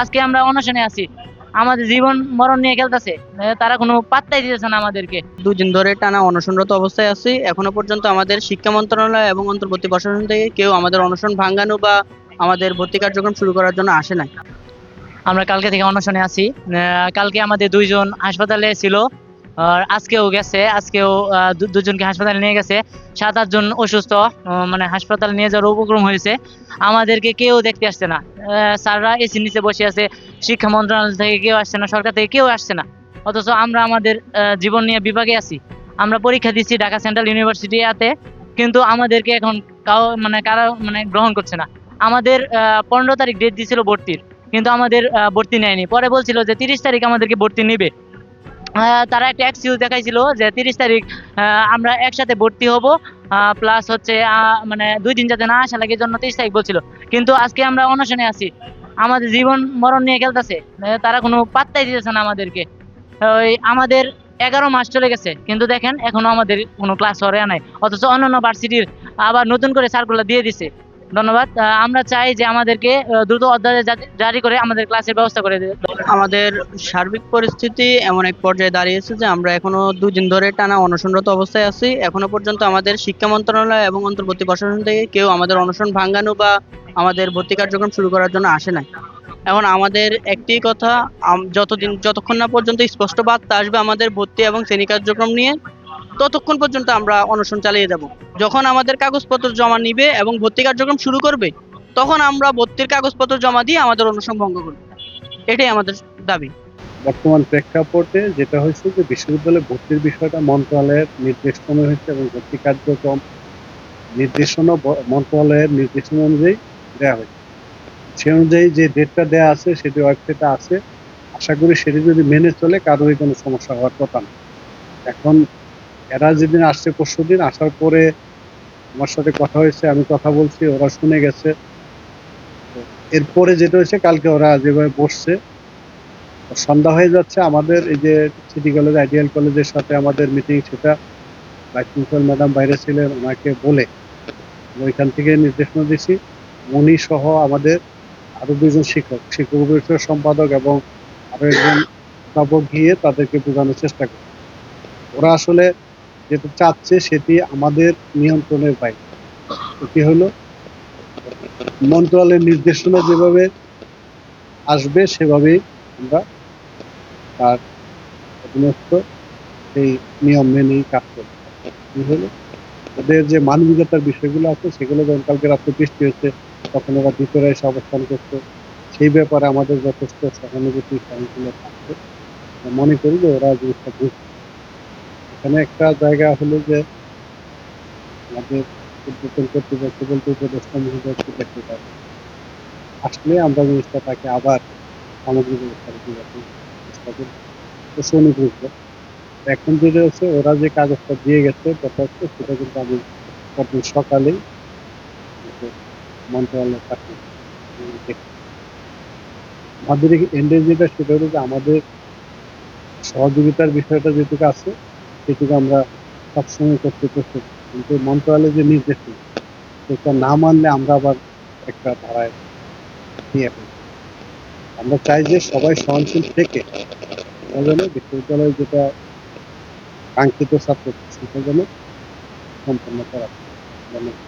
আজকে আমরা অনশনে আছি। আমাদের জীবন মরণ নিয়ে খেলতেছে। তারা কোনো পাত্তাই দিতেছে না আমাদেরকে। দুদিন ধরে টানা অনশনরত অবস্থায় আছি। এখনও পর্যন্ত আমাদের শিক্ষা মন্ত্রণালয় এবং অন্তর্বর্তী প্রশাসন থেকে কেউ আমাদের অনশন ভাঙানো বা আমাদের ভর্তি কার্যক্রম শুরু করার জন্য আসে নাই। আমরা কালকে থেকে অনশনে আছি। কালকে আমাদের দুইজন হাসপাতালে ছিল। আর আজকেও গেছে, আজকেও দুজনকে হাসপাতালে নিয়ে গেছে। সাত আটজন অসুস্থ মানে হাসপাতালে নিয়ে যাওয়ার উপক্রম হয়েছে। আমাদেরকে কেউ দেখতে আসছে না। স্যাররা এসির নিচে বসে আছে, শিক্ষা মন্ত্রণালয় থেকে কেউ আসছে না, সরকার থেকে কেউ আসছে না। অথচ আমরা আমাদের জীবন নিয়ে বিভাগে আছি। আমরা পরীক্ষা দিচ্ছি ঢাকা সেন্ট্রাল ইউনিভার্সিটি আতে কিন্তু আমাদেরকে এখন কাউ মানে কারা মানে গ্রহণ করছে না। আমাদের পনেরো তারিখ ডেট দিয়েছিল ভর্তির, কিন্তু আমাদের ভর্তি নেয়নি। পরে বলছিল যে তিরিশ তারিখ আমাদেরকে ভর্তি নেবে। তারা একটা এক্সকিউজ দেখাইছিল যে তিরিশ তারিখ আমরা একসাথে ভর্তি হব। প্লাস হচ্ছে মানে দুই দিন যাতে না আসা লাগে জন্য তিরিশ তারিখ বলছিল। কিন্তু আজকে আমরা অনশনে আছি। আমাদের জীবন মরণ নিয়ে খেলতেছে। তারা কোনো পাত্তাই দিতেছে না আমাদেরকে। ওই আমাদের এগারো মাস চলে গেছে। কিন্তু দেখেন, এখনও আমাদের কোনো ক্লাস হরে নাই। অথচ অন্যান্য ভার্সিটির আবার নতুন করে সার্কুলার দিয়ে দিছে। ধন্যবাদ। আমরা চাই যে আমাদেরকে দ্রুত অধ্যাদেশ জারি- করে আমাদের ক্লাসের ব্যবস্থা করে দেবে। আমাদের সার্বিক পরিস্থিতি এমন এক পর্যায়ে দাঁড়িয়েছে যে আমরা এখনও দুদিন ধরে টানা অনশনরত অবস্থায় আছি। এখনও পর্যন্ত আমাদের শিক্ষা মন্ত্রণালয় এবং অন্তর্বর্তী প্রশাসন থেকে কেউ আমাদের অনশন ভাঙানো বা আমাদের ভর্তি কার্যক্রম শুরু করার জন্য আসে নাই। এখন আমাদের একটি কথা যতদিন যতক্ষণ না পর্যন্ত স্পষ্ট বার্তা আসবে আমাদের ভর্তি এবং শ্রেণি কার্যক্রম নিয়ে ততক্ষণ পর্যন্ত আমরা অনশন চালিয়ে যাব। যখন আমাদের কাগজপত্র জমা নিবে এবং ভর্তি কার্যক্রম শুরু করবে, তখন আমরা ভর্তির কাগজপত্র জমা দিয়ে আমাদের অনশন ভঙ্গ করব। এটাই আমাদের দাবি। বর্তমান প্রেক্ষাপটে যেটা হয়েছে যে বিশ্ববিদ্যালয়ে ভর্তির বিষয়টা মন্ত্রণালয়ের নির্দেশক্রমে হয়েছে এবং ভর্তি কার্যক্রম নির্দেশনা মন্ত্রণালয়ের নির্দেশনা অনুযায়ী দেওয়া হয়েছে। সে অনুযায়ী যে ডেটটা দেওয়া আছে, সেটি ওয়েবসাইটে আছে। আশা করি সেটি যদি মেনে চলে, কারোরই কোনো সমস্যা হওয়ার কথা না। এখন এরা যেদিন আসছে পরশু দিন, আসার পরে আমার সাথে কথা হয়েছে, আমি কথা বলছি, ওরা শুনে গেছে। এরপরে যেটা হয়েছে, কালকে ওরা যেভাবে বসছে, সন্ধ্যা হয়ে যাচ্ছে। আমাদের এই যে সিটি কলেজ আইডিয়াল কলেজের সাথে আমাদের মিটিং সেটা ভাইস প্রিন্সিপাল ম্যাডাম বাইরে ছিলেন, ওনাকে বলে ওইখান থেকে নির্দেশনা দিছি। উনি সহ আমাদের আরও দুজন শিক্ষক শিক্ষক পরিষদের সম্পাদক এবং আরও একজন অধ্যাপক গিয়ে তাদেরকে বোঝানোর চেষ্টা করে। ওরা আসলে যেটা চাচ্ছে সেটি আমাদের নিয়ন্ত্রণের বাইরে। এটি হলো মন্ত্রণালয়ের নির্দেশনা যেভাবে আসবে, সেভাবেই আমরা তার অধীনস্থ সেই নিয়ম মেনেই কাজ করব। কি হলো ওদের যে মানবিকতার বিষয়গুলো আছে, সেগুলো যখন কালকে রাত্রে বৃষ্টি হয়েছে, তখন ওরা ভিতরে এসে অবস্থান করছে। সেই ব্যাপারে আমাদের যথেষ্ট সহানুভূতি, সহনশীলতা থাকবে মনে করি যে ওরা জিনিসটা বুঝবে। এখানে একটা জায়গা হলো যে আমাদের উদ্বোধন কর্তৃপক্ষ বলতে উপদেষ্টা একটু দেখতে পাবে। আসলে আমরা জিনিসটা তাকে আবার সামগ্রিক ব্যবস্থা দেওয়ার চেষ্টা করি তো শনি বুঝবে এখন যেটা হচ্ছে ওরা যে কাগজটা দিয়ে গেছে যথার্থ সেটা কিন্তু আমি পরদিন সকালেই মন্ত্রণালয়ের কাছে আমাদের এন্ডে যেটা, সেটা হলো যে আমাদের সহযোগিতার বিষয়টা যেটুকু আছে সেটুকু আমরা সবসময় করতে প্রস্তুত। কিন্তু মন্ত্রণালয়ের যে নির্দেশ সেটা না মানলে আমরা আবার একটা ধারায় নিয়ে ফেলি আমরা চাই যে সবাই সহনশীল থেকে যেন বিশ্ববিদ্যালয়ে যেটা কাঙ্ক্ষিত ছাত্র, সেটা যেন সম্পন্ন করা। ধন্যবাদ।